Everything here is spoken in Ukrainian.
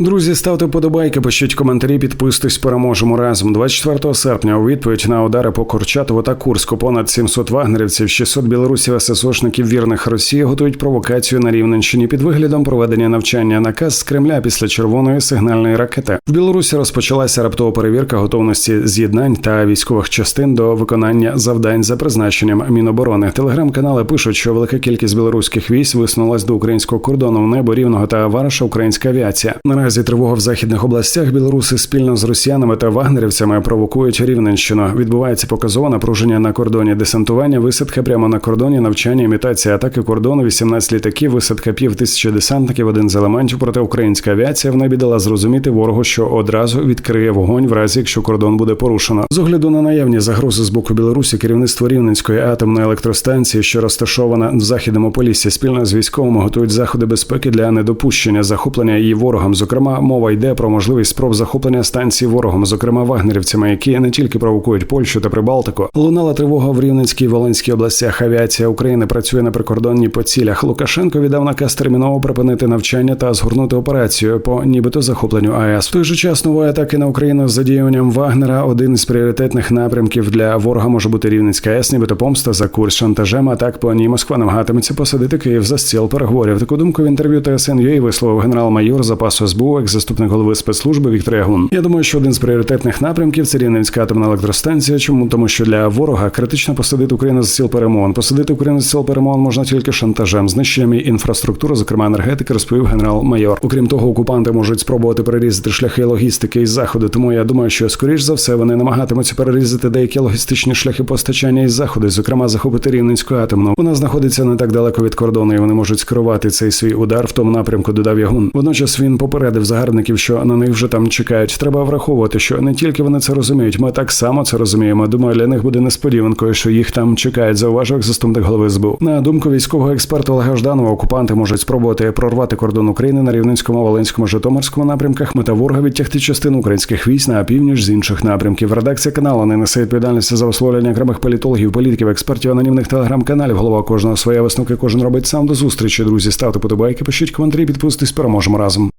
Друзі, ставте подобайки, пишіть коментарі, підписуйтесь, переможемо разом. 24 серпня у відповідь на удари по Курчатову та Курську понад 700 вагнерівців, 600 білорусів ССОшників вірних Росії готують провокацію на Рівненщині під виглядом проведення навчання наказ з Кремля після червоної сигнальної ракети. В Білорусі розпочалася раптова перевірка готовності з'єднань та військових частин до виконання завдань за призначенням Міноборони. Телеграм-канали пишуть, що велика кількість білоруських військ висунулась до українського кордону в небо рівного та Вараша українська авіація. Тривога в західних областях. Білоруси спільно з росіянами та вагнерівцями провокують Рівненщину. Відбувається показове напруження на кордоні десантування, висадка прямо на кордоні, навчання, імітація атаки кордону, 18 літаків, висадка пів тисячі десантників. Один з елементів проти українська авіація в небі дала зрозуміти ворогу, що одразу відкриє вогонь, в разі якщо кордон буде порушено. З огляду на наявні загрози з боку Білорусі, керівництво Рівненської атомної електростанції, що розташована в західному поліссі, спільно з військовими готують заходи безпеки для недопущення захоплення її ворогом. Зокрема, мова йде про можливість спроб захоплення станції ворогом, зокрема вагнерівцями, які не тільки провокують Польщу та Прибалтику. Лунала тривога в Рівненській Волинській областях. Авіація України працює на прикордонні по цілях. Лукашенко віддав наказ терміново припинити навчання та згорнути операцію по нібито захопленню АЕС. В той же час нової атаки на Україну з задіюванням Вагнера один із пріоритетних напрямків для ворога може бути Рівненська АЕС, нібито помста за курс шантажем. А так по ній Москва намагатиметься посадити Київ за стіл переговорів. Таку думку в інтерв'ю ТСН.UA висловив генерал-майор запасу СБУ, екс-заступник голови спецслужби Віктор Ягун. Я думаю, що один з пріоритетних напрямків це Рівненська атомна електростанція. Чому тому, що для ворога критично посадити Україну за стіл перемовин. Посадити Україну за стіл перемовин можна тільки шантажем, знищенням інфраструктури, зокрема енергетики, розповів генерал-майор. Окрім того, окупанти можуть спробувати перерізати шляхи логістики із заходу. Тому я думаю, що скоріш за все вони намагатимуться перерізати деякі логістичні шляхи постачання із заходу, зокрема захопити рівненську атомну. Вона знаходиться не так далеко від кордону, і вони можуть скерувати цей свій удар в тому напрямку. Додав Ягун. Водночас він попередив загарбників, що на них вже там чекають. Треба враховувати, що не тільки вони це розуміють, ми так само це розуміємо. Думаю, для них буде несподіванкою, що їх там чекають. Зауважив заступник голови СБУ. На думку військового експерта Олега Жданова, окупанти можуть спробувати прорвати кордон України на Рівненському, Волинському, Житомирському напрямках. Мета ворога відтягти частину українських військ на північ з інших напрямків. Редакція каналу не несе відповідальності за висловлення окремих політологів, політиків, експертів, анонімних телеграм-каналів. Голова кожного своя висновки. Кожен робить сам до зустрічі. Друзі, ставте подобайки, пишіть коментарі, підписуйтесь, переможемо разом.